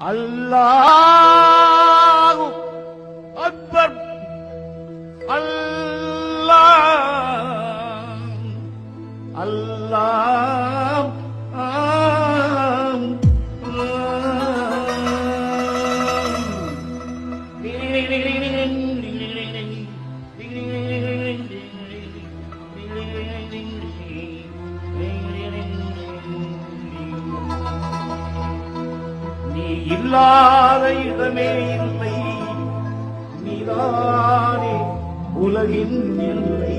அல்லாஹு இல்லாத இடமே இல்லை. நீதானே உலகின் இல்லை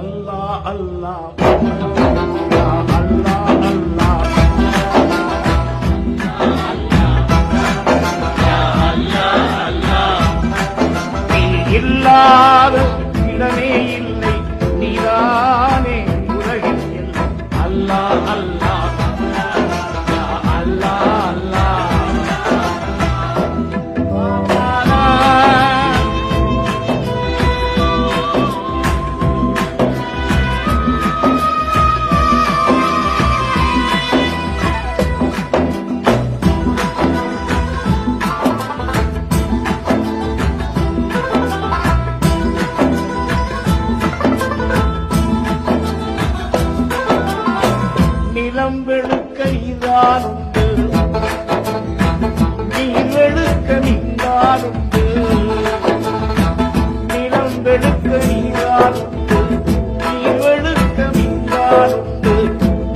அல்லா அல்லா. நிலம் வெளுக்க நீதான் நீர் வெளுக்க நீதான் நிலம் வெளுக்க நீர் வெளுக்க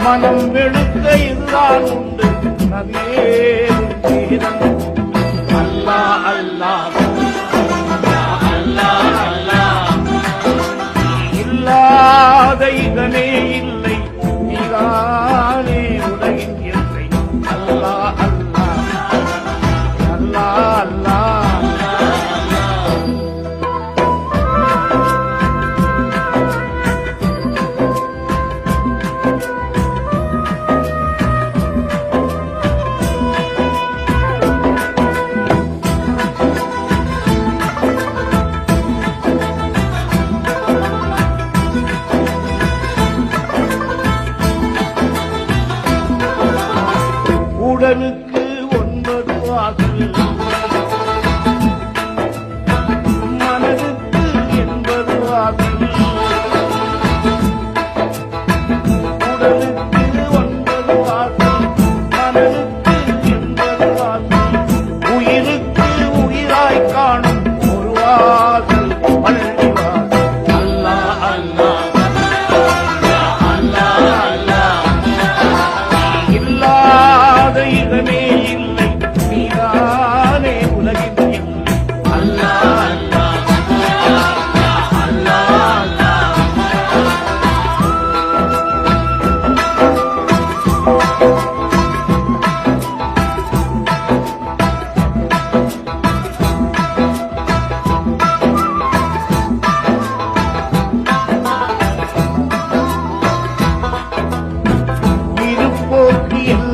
மனம் வெளுக்க இதுதான் உண்டு நதியே உடலுக்கு ஒன்பது வாசல்.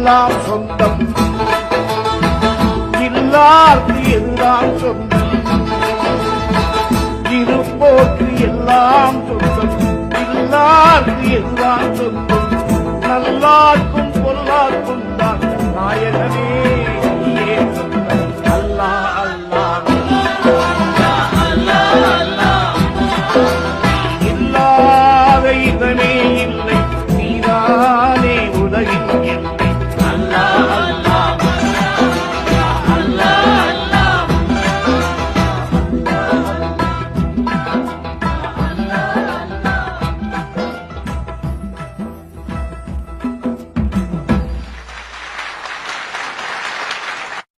எல்லாம் சொந்தம். இல்லார்க்கு எல்லாம் சொந்தம். இருப்போக்கு எல்லாம் சொந்தம். இல்லார்க்கு எல்லாம் சொந்தம். நல்லார்க்கும் பொல்லார்க்கும்